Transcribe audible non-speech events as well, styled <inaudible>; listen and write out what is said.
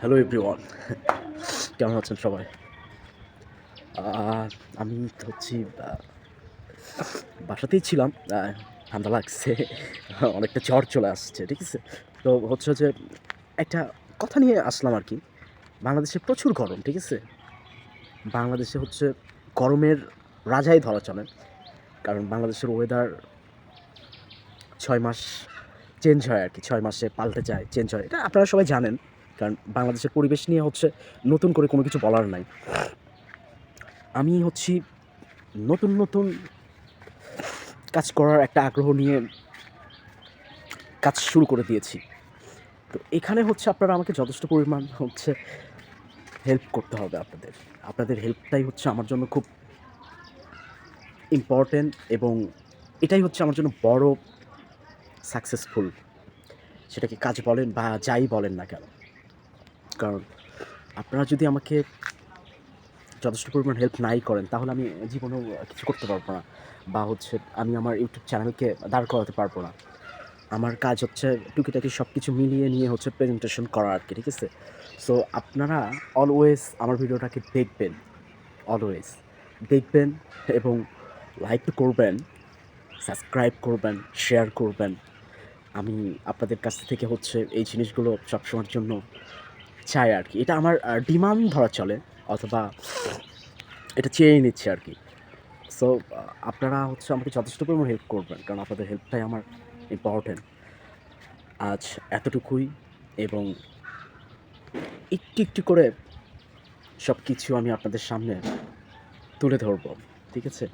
Hello everyone <laughs> কেমন আছেন সবাই? আমি হচ্ছি বাসাতেই ছিলাম ঠান্ডা লাগছে, <laughs> অনেকটা জ্বর চলে আসছে, ঠিক আছে? তো হচ্ছে যে একটা কথা নিয়ে আসলাম আর কি। বাংলাদেশে প্রচুর গরম, ঠিক আছে? বাংলাদেশে হচ্ছে গরমের রাজাই ধরা চলে, কারণ বাংলাদেশের ওয়েদার ছয় মাস চেঞ্জ হয় আর কি, ছয় মাসে পাল্টে যায়, চেঞ্জ হয়। এটা আপনারা সবাই জানেন, কারণ বাংলাদেশের পরিবেশ নিয়ে হচ্ছে নতুন করে কোনো কিছু বলার নাই। আমি হচ্ছি নতুন নতুন কাজ করার একটা আগ্রহ নিয়ে কাজ শুরু করে দিয়েছি। তো এখানে হচ্ছে আপনারা আমাকে যথেষ্ট পরিমাণ হচ্ছে হেল্প করতে হবে আপনাদের। আপনাদের হেল্পটাই হচ্ছে আমার জন্য খুব ইম্পর্টেন্ট এবং এটাই হচ্ছে আমার জন্য বড় সাকসেসফুল সেটাকে কাজ বলেন বা যাই বলেন না কেন। কারণ আপনারা যদি আমাকে যথেষ্ট পরিমাণ হেল্প নাই করেন, তাহলে আমি জীবনেও কিছু করতে পারব না বা হচ্ছে আমি আমার ইউটিউব চ্যানেলকে দাঁড় করাতে পারব না। আমার কাজ হচ্ছে টুকিটাকি সব কিছু মিলিয়ে নিয়ে হচ্ছে প্রেজেন্টেশন করা আর কি, ঠিক আছে? সো আপনারা অলওয়েজ আমার ভিডিওটাকে দেখবেন অলওয়েজ দেখবেন এবং লাইক করবেন সাবস্ক্রাইব করবেন শেয়ার করবেন আমি আপনাদের কাছ থেকে হচ্ছে এই জিনিসগুলো সবসময়ের জন্য চাই আর কি। এটা আমার ডিমান্ড ধরা চলে অথবা এটা চেয়ে নিচ্ছে আর কি। সো আপনারা হচ্ছে আমাকে যথেষ্ট পরিমাণ হেল্প করবেন কারণ আপনাদের হেল্পটাই আমার ইম্পর্টেন্ট আজ এতটুকুই এবং একটু একটু করে সব কিছু আমি আপনাদের সামনে তুলে ধরবো, ঠিক আছে?